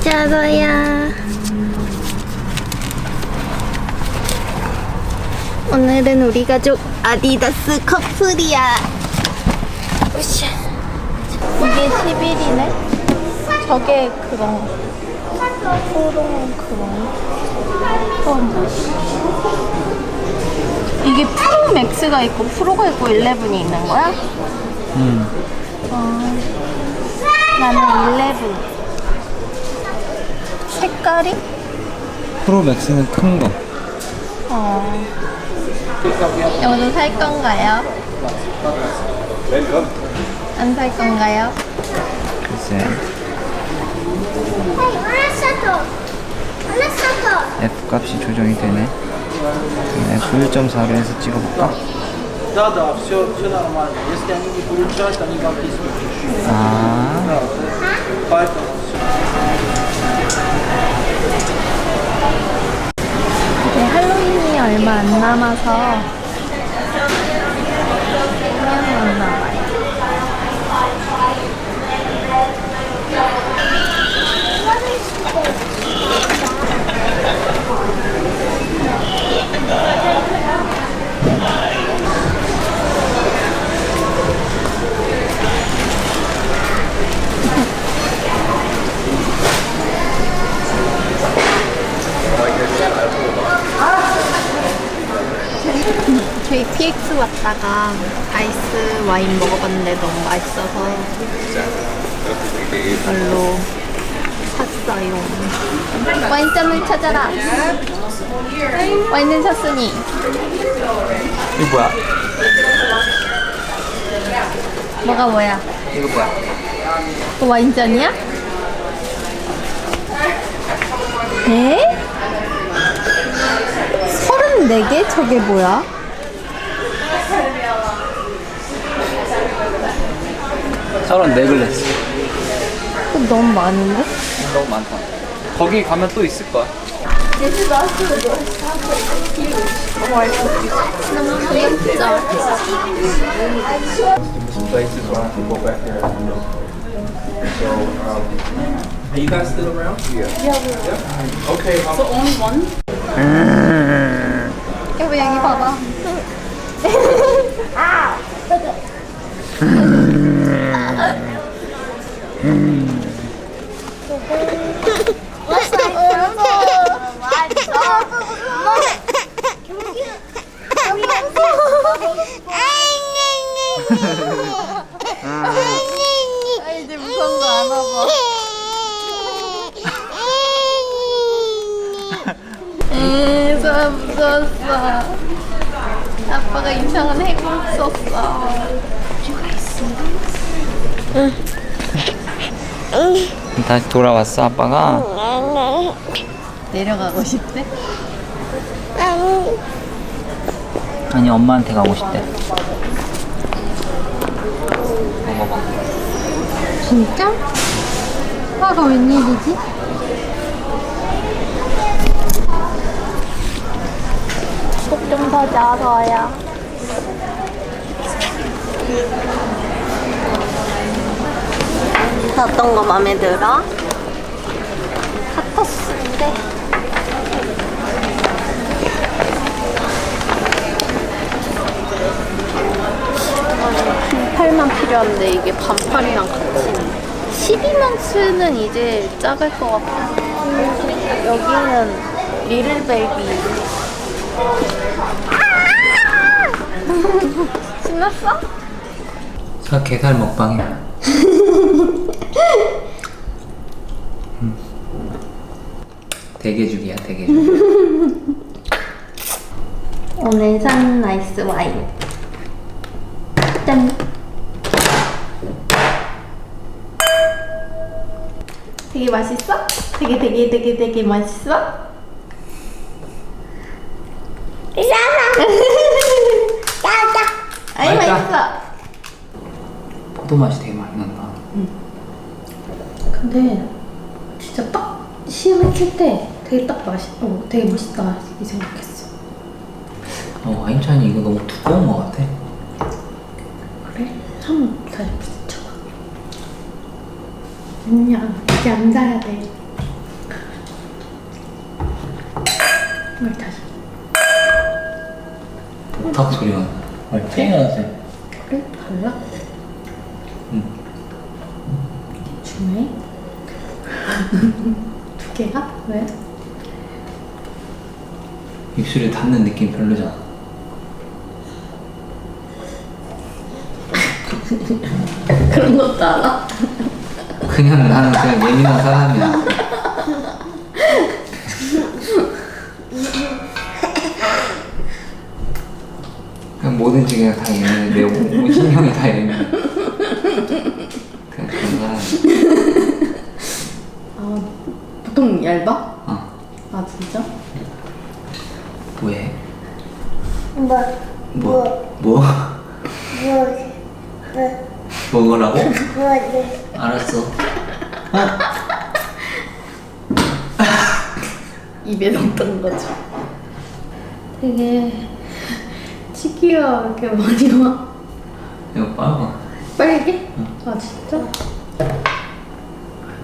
찾아서야 오늘은 우리 가족 아디다스 커플이야 으쌰. 이게 11이네 저게 그런 푸른 그런 처음 이게 프로 맥스가 있고 프로가 있고 11이 있는 거야? 음. 어, 나는 11 색깔이? 프로맥스는 큰 거. 어. 이거도 살 건가요? 안 살 건가요? 글쎄. F 값이 조정이 되네. F 1.4로 해서 찍어볼까? Да, 할로윈이 얼마 안 남아서 공연 나와요. 저희 PX 왔다가 아이스 와인 먹어봤는데 너무 맛있어서 이걸로 샀어요. 와인잔을 찾아라. 와인을 샀으니 이거 뭐야? 뭐가 뭐야? 이거 뭐야? 또 와인잔이야? 에? 34개? 저게 뭐야? 서른 네 글래스. 그거 너무 많은데? 너무 많다. 거기 가면 또 있을 거야. 너무 귀엽죠? Places around to go back there. So, um, are you guys still around? Yeah. Yeah. Okay. I'll- 여보 여기 봐봐. 아, 이제 무서운 거 안 와봐. 무서웠어. 아빠가 이상한 해골 썼어. 다시 돌아왔어, 아빠가? 내려가고 싶대? 아니, 엄마한테 가고 싶대. 먹어봐. 진짜? 화가 웬일이지? 좀더 자서야. 어떤 거 마음에 들어? 카터스인데. 반팔만 필요한데 이게 반팔이랑 같이 12만스는 이제 작을 것 같고 여기는 리를 베이비 신났어? 자, 게살 먹방이야. 음. 대게죽이야, 대게죽. 오늘 산 나이스 와인 짠 되게 맛있어? 되게 되게 되게 되게 맛있어? 포도 맛이 되게 많이 난다. 근데 진짜 딱 시음했을 때 되게 딱 맛있, 어, 되게 멋있다 이 생각했어. 어, 와인잔이 이거 너무 두꺼운 것 같아. 그래? 한번 다시 부딪혀봐. 아니야, 이렇게 앉아야 돼. 이걸 다시. 탁 소리가 나. 왜 팽이하지? 그래? 달라? 응. 주네? 두 개가? 왜? 입술에 닿는 느낌 별로잖아. 그런 것도 알아? 그냥 나는 그냥 예민한 사람이야. 그냥 뭐든지 그냥 다 예민해. 내 온- 온 신경이 다 예민해. 그냥 그런 사람이야. 아, 보통 얇아? 어. 아, 진짜? 왜? 뭐, 뭐? 뭐? 뭐, 먹으라고? 뭐지? 알았어. 입에 넣었던 거죠. 되게 치기가 이렇게 많이 와. 이거 빨아. 빨개? 아, 진짜?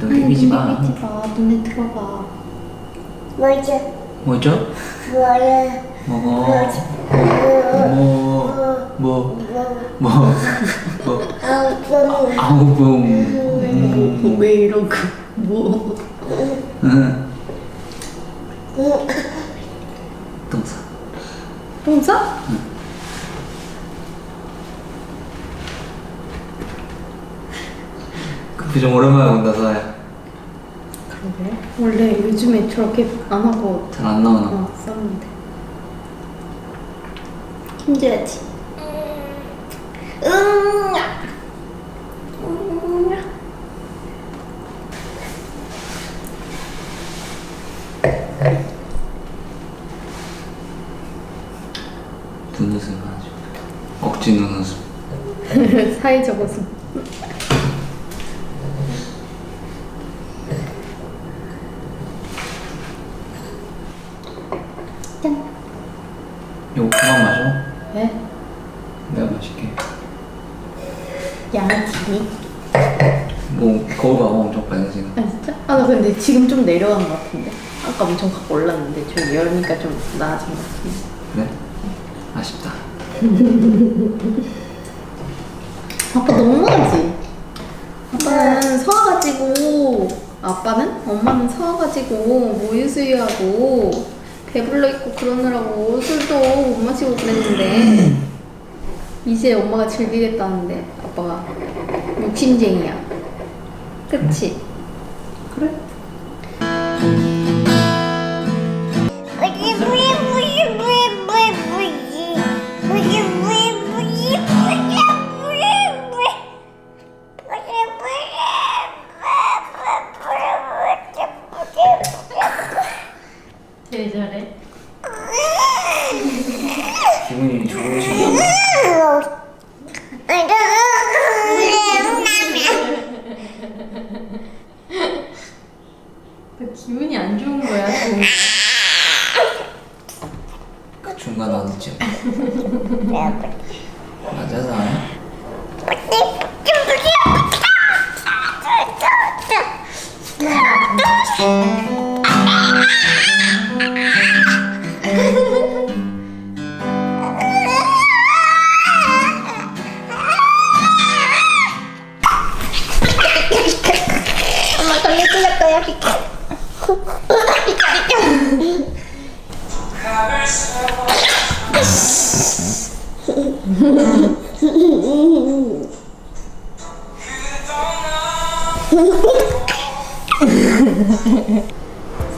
너 비비지 마. 비비지 마. 눈에 들어가. 뭐지? 뭐죠? 뭐야? 먹어. 뭐, 뭐, 뭐, 뭐, 아빠는 아우, 봄. 음. 왜 이러고, 뭐. 응. 동사. 동사? 그 표정 오랜만에 본다, 서야. 원래 요즘에 저렇게 안 하고 잘 안 나오나? 어, 썼는데. 힘줘야지. 응. 눈웃음 하죠. 억지 눈웃음. 사회적 웃음. 이거 그만 마셔. 왜? 내가 마실게. 양아치니? 뭐, 거울 봐봐, 엄청 빨개지는. 아 진짜? 아 나 근데 지금 좀 내려간 것 같은데. 아까 엄청 확 올랐는데 좀 열니까 좀 나아진 것 같은데. 그래? 아쉽다. 아빠 너무하지? 아빠는 서와가지고 아빠는? 엄마는 서와가지고 모유수유하고 배불러 있고 그러느라고 술도 못 마시고 그랬는데 이제 엄마가 즐기겠다는데 아빠가 욕심쟁이야 그치?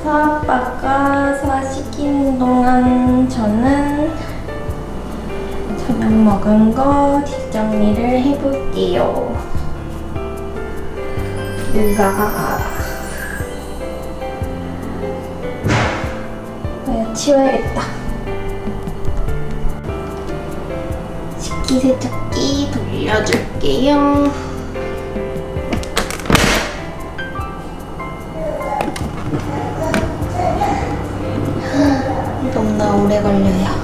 서아빠가 서시키는 동안 저는 저녁 먹은 거 뒷정리를 해볼게요. 누가 치워야겠다. 식기 세척기 돌려줄게요. 너무나 오래 걸려요.